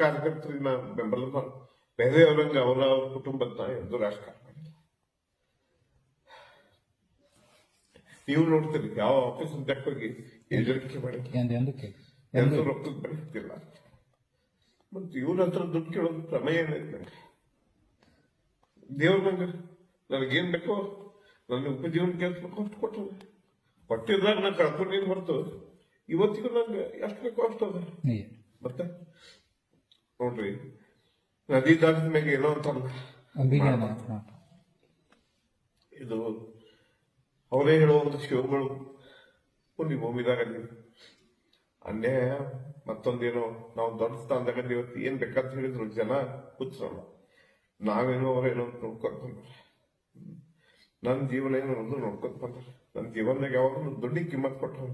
ಕಾರ್ಯಕರ್ತರಿಗೆ ನಾ ಬೆಂಬಲ ಬೇರೆ ಅವರಂಗ ಅವರ ಅವ್ರ ಕುಟುಂಬದ ನಾ ಎಂದು ರಾಜಕಾರಣ ನೀವು ನೋಡ್ತೀರಿ ಯಾವ ಆಫೀಸ್ ಹೋಗಿ ಎದುರಿಕೆ ಮಾಡಿ ಎಂದು ರೊಕ್ಕದ ಬೆಳಗ್ತಿಲ್ಲ ಮತ್ತೆ ಇವ್ರ ಹತ್ರ ದುಡ್ಡು ಕೇಳೋದು ಪ್ರಮೇಯ ಏನೈತೆ ನಂಗೆ ದೇವ್ರ ನಂಗೆ ನನಗೇನ್ ಬೇಕೋ ನನ್ನ ಉಪಜೀವನ ಕೆಲಸ ಅಷ್ಟು ಕೊಟ್ಟು ಕೊಟ್ಟಿದ್ದಾಗ ನಾನು ಕಳ್ಕೊಂಡೇನು ಹೊರತು? ಇವತ್ತಿಗೂ ನಂಗೆ ಎಷ್ಟು ಬೇಕೋ ಅಷ್ಟು ಅದ. ನಿಜ ಮತ್ತೆ? ನೋಡ್ರಿ. ನದಿ ದಾಟಿದ ಮ್ಯಾಗ ಏನೋ ಅಂತ ಇದು ಅವರೇ ಹೇಳುವಂತ ಶಿವಗಳು ಪುಣ್ಯ ಭೂಮಿದಾಗ ನೀವು. ಅನ್ಯಾಯ ಮತ್ತೊಂದೇನೋ ನಾವು ದೊಡ್ಡ ಸ್ಥಾನದಾಗ ಇವತ್ತು ಏನ್ ಬೇಕಂತ ಹೇಳಿದ್ರು ಜನ ಹುಚ್ಚರಲ್ಲ ನಾವೇನೋ ಅವರೇನೋ ಅಂತ ನೋಡ್ಕೊಂತ ಬಂದ್ರೆ. ನನ್ನ ಜೀವನ ಏನೋ ಒಂದು ನೋಡ್ಕೊಂತ ಬಂದ್ರೆ. ನನ್ನ ಜೀವನದಾಗ ಯಾವಾಗಲೂ ದುಡ್ಡಿಗೆ ಕಿಮ್ಮತ್ ಕೊಟ್ಟರು